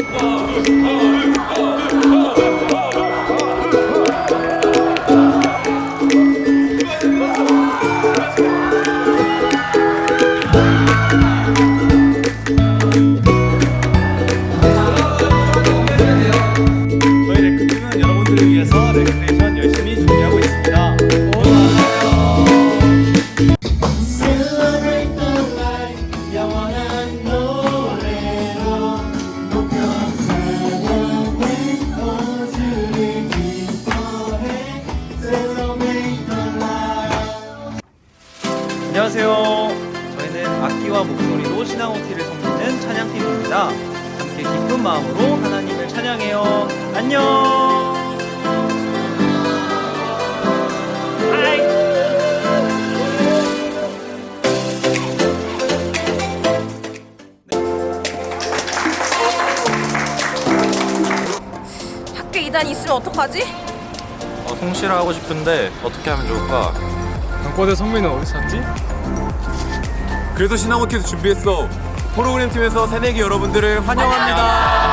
Oh, oh, oh. 안녕하세요. 저희는 악기와 목소리로 신앙 OT를 섬기는 찬양팀입니다. 함께 기쁜 마음으로 하나님을 찬양해요. 안녕. 학교 2단 있으면 어떡하지? 어, 송시를 하고 싶은데 어떻게 하면 좋을까? 강꼬대 선배는 어디 샀지? 그래서 신화모티에서 준비했어. 프로그램 팀에서 새내기 여러분들을 환영합니다.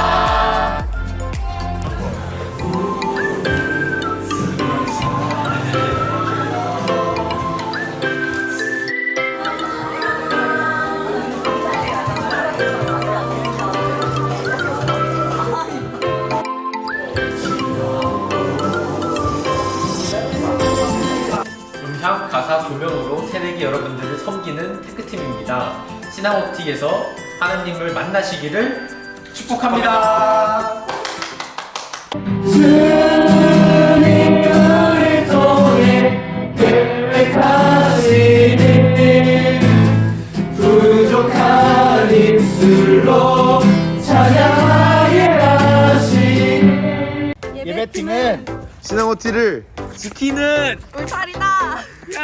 음향, 가사, 조명으로 새내기 여러분들을 섬기는 테크팀입니다. 신앙옵틱에서 하나님을 만나시기를 축복합니다. 부족한 입술로 찬양하게 예배팀은 신화모티를 지키는 울타리다. 시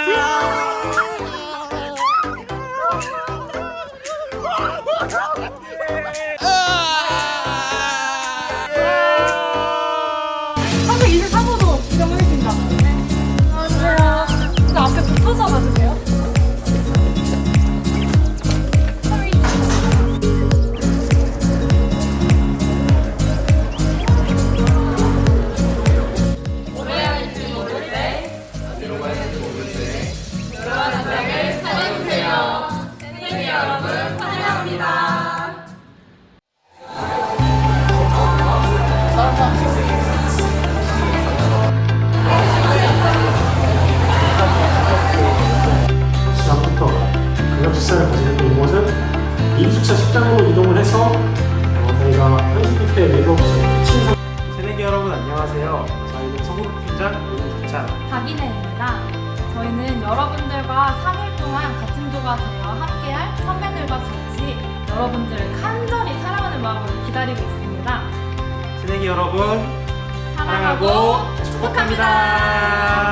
2주차 식당으로 이동을 해서 어, 저희가 한식 뷔페 메뉴 친선 새내기 여러분 안녕하세요. 저희는 소금국장 윤두찬 박인혜입니다. 저희는 여러분들과 3일 동안 같은 조가 되어 함께할 선배들과 같이 여러분들을 간절히 사랑하는 마음으로 기다리고 있습니다. 새내기 여러분 사랑하고 축복합니다.